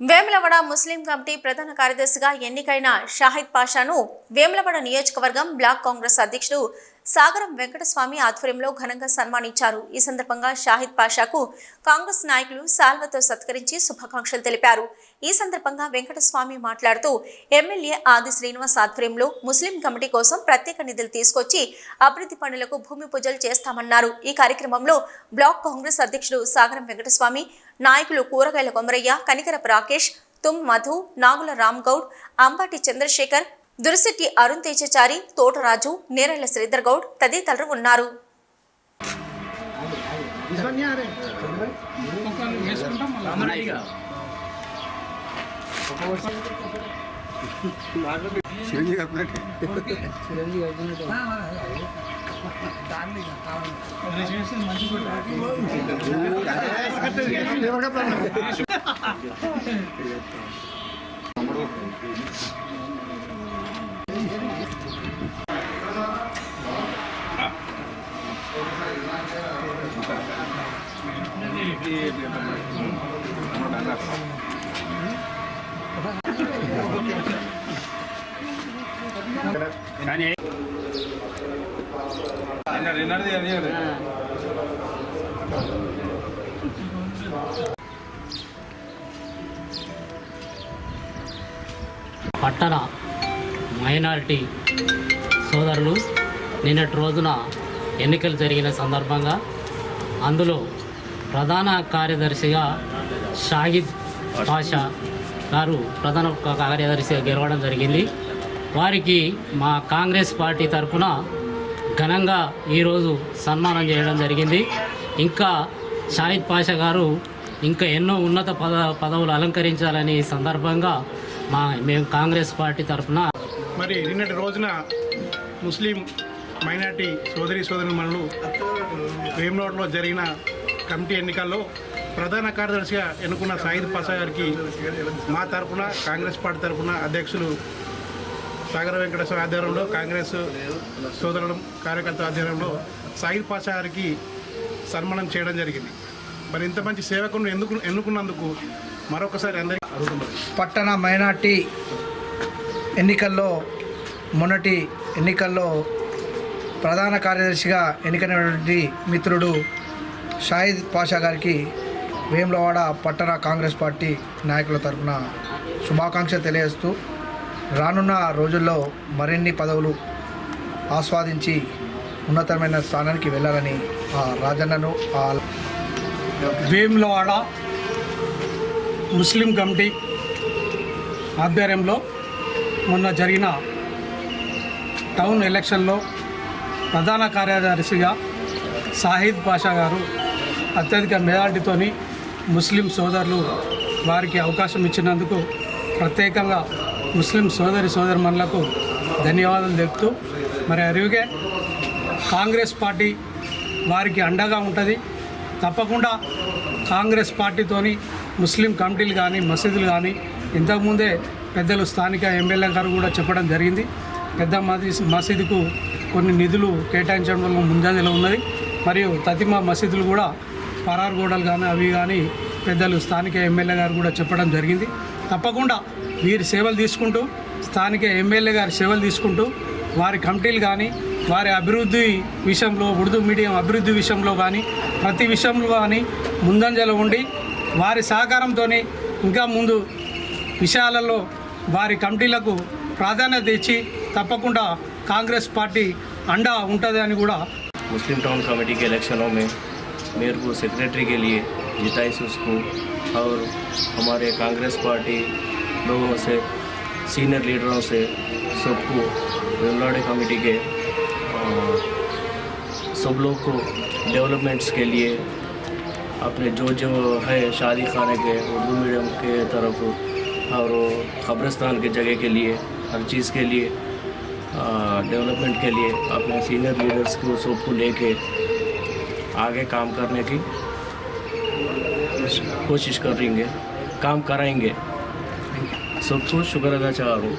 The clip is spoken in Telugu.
వేములవాడ ముస్లిం కమిటీ ప్రధాన కార్యదర్శిగా ఎన్నికైన షాహిద్ పాషాను వేములవాడ నియోజకవర్గం బ్లాక్ కాంగ్రెస్ అధ్యక్షుడు సాగరం వెంకటస్వామి ఆధ్వర్యంలో ఘనంగా సన్మానించారు. ఈ సందర్భంగా షాహిద్ పాషాకు కాంగ్రెస్ నాయకులు సాల్వతో సత్కరించి శుభాకాంక్షలు తెలిపారు. ఈ సందర్భంగా వెంకటస్వామి మాట్లాడుతూ ఎమ్మెల్యే ఆది శ్రీనివాస్ ఆధ్వర్యంలో ముస్లిం కమిటీ కోసం ప్రత్యేక నిధులు తీసుకొచ్చి అభివృద్ధి పనులకు భూమి పూజలు చేస్తామన్నారు. ఈ కార్యక్రమంలో బ్లాక్ కాంగ్రెస్ అధ్యక్షుడు సాగరం వెంకటస్వామి నాయకులు కూరగాయల కొమరయ్య కనికరపు రాకేష్ తుమ్ మధు నాగుల రామ్ గౌడ్ అంబాటి చంద్రశేఖర్ దురిశెట్టి అరుణ్ తేజచారి తోటరాజు నేరెళ్ళ శ్రీధర్ గౌడ్ తదితరులు ఉన్నారు. పట్టణ మైనారిటీ సోదరులు నిన్నటి రోజున ఎన్నికలు జరిగిన సందర్భంగా అందులో ప్రధాన కార్యదర్శిగా షాహిద్ పాషా గారు ప్రధాన కార్యదర్శిగా గెలవడం జరిగింది. వారికి మా కాంగ్రెస్ పార్టీ తరఫున ఘనంగా ఈరోజు సన్మానం చేయడం జరిగింది. ఇంకా షాహిద్ పాషా గారు ఇంకా ఎన్నో ఉన్నత పద పదవులు అలంకరించాలని సందర్భంగా మా మేము కాంగ్రెస్ పార్టీ తరఫున మరి నిన్నటి రోజున ముస్లిం మైనార్టీ సోదరి సోదరుమణులు వేములోడ్లో జరిగిన కమిటీ ఎన్నికల్లో ప్రధాన కార్యదర్శిగా ఎన్నుకున్న సాయిద్ పాసా గారికి మా తరపున కాంగ్రెస్ పార్టీ తరపున అధ్యక్షులు సాగర వెంకటేశ్వర ఆధ్వర్యంలో కాంగ్రెస్ సోదరుడు కార్యకర్త ఆధ్వర్యంలో సాయిద్ పాషా గారికి సన్మానం చేయడం జరిగింది. మరి ఇంత మంచి సేవకులను ఎందుకు ఎన్నుకున్నందుకు మరొకసారి అందరికీ పట్టణ మైనార్టీ ఎన్నికల్లో మొన్నటి ఎన్నికల్లో ప్రధాన కార్యదర్శిగా ఎన్నికైనటువంటి మిత్రుడు షాహిద్ పాషా గారికి వేములవాడ పట్టణ కాంగ్రెస్ పార్టీ నాయకుల తరఫున శుభాకాంక్షలు తెలియజేస్తూ రానున్న రోజుల్లో మరిన్ని పదవులు ఆస్వాదించి ఉన్నతమైన స్థానానికి వెళ్ళాలని ఆ రాజన్నను ఆ వేములవాడ ముస్లిం కమిటీ ఆధ్వర్యంలో మొన్న జరిగిన టౌన్ ఎలక్షన్లో ప్రధాన కార్యదర్శిగా సాహిద్ పాషా గారు అత్యధిక మెజారిటీతోని ముస్లిం సోదరులు వారికి అవకాశం ఇచ్చినందుకు ప్రత్యేకంగా ముస్లిం సోదరి సోదరుమణులకు ధన్యవాదాలు తెలుపుతూ మరి అరుగే కాంగ్రెస్ పార్టీ వారికి అండగా ఉంటుంది. తప్పకుండా కాంగ్రెస్ పార్టీతోని ముస్లిం కమిటీలు కానీ మసీదులు కానీ ఇంతకుముందే పెద్దలు స్థానిక ఎమ్మెల్యే గారు కూడా చెప్పడం జరిగింది. పెద్ద మసీదుకు కొన్ని నిధులు కేటాయించడం వల్ల ముందంజలో ఉన్నది. మరియు తతిమా మసీదులు కూడా పరారు గోడలు కానీ అవి కానీ పెద్దలు స్థానిక ఎమ్మెల్యే గారు కూడా చెప్పడం జరిగింది. తప్పకుండా వీరి సేవలు తీసుకుంటూ స్థానిక ఎమ్మెల్యే గారి సేవలు తీసుకుంటూ వారి కమిటీలు కానీ వారి అభివృద్ధి విషయంలో ఉర్దూ మీడియం అభివృద్ధి విషయంలో కానీ ప్రతి విషయంలో కానీ ముందంజలో ఉండి వారి సహకారంతో ఇంకా ముందు విషయాలలో వారి కమిటీలకు ప్రాధాన్యత ఇచ్చి తప్పకుండా కాంగ్రెస్ పార్టీ అండా ఉంటుంది అని కూడా ముస్లిం టౌన్ కమిటీకి ఎలక్షన్లో మేము में मेरे को सेक्रेटरी के लिए जिताई से उसको और हमारे कांग्रेस पार्टी लोगों से सीनियर लीडरों से, सबको वेमलाडे कमेटी के सब लोग को डेवलपमेंट्स के लिए अपने जो जो है शादी खाने के, उर्दू मीडियम के तरफ़ और कब्रस्तान के जगह के लिए, हर चीज़ के लिए डेवलपमेंट के लिए अपने सीनियर लीडर्स को, सबको लेके आगे काम करने की कोशिश करेंगे काम कराएँगे। सबको शुक्र अदा चाह रहा हूँ।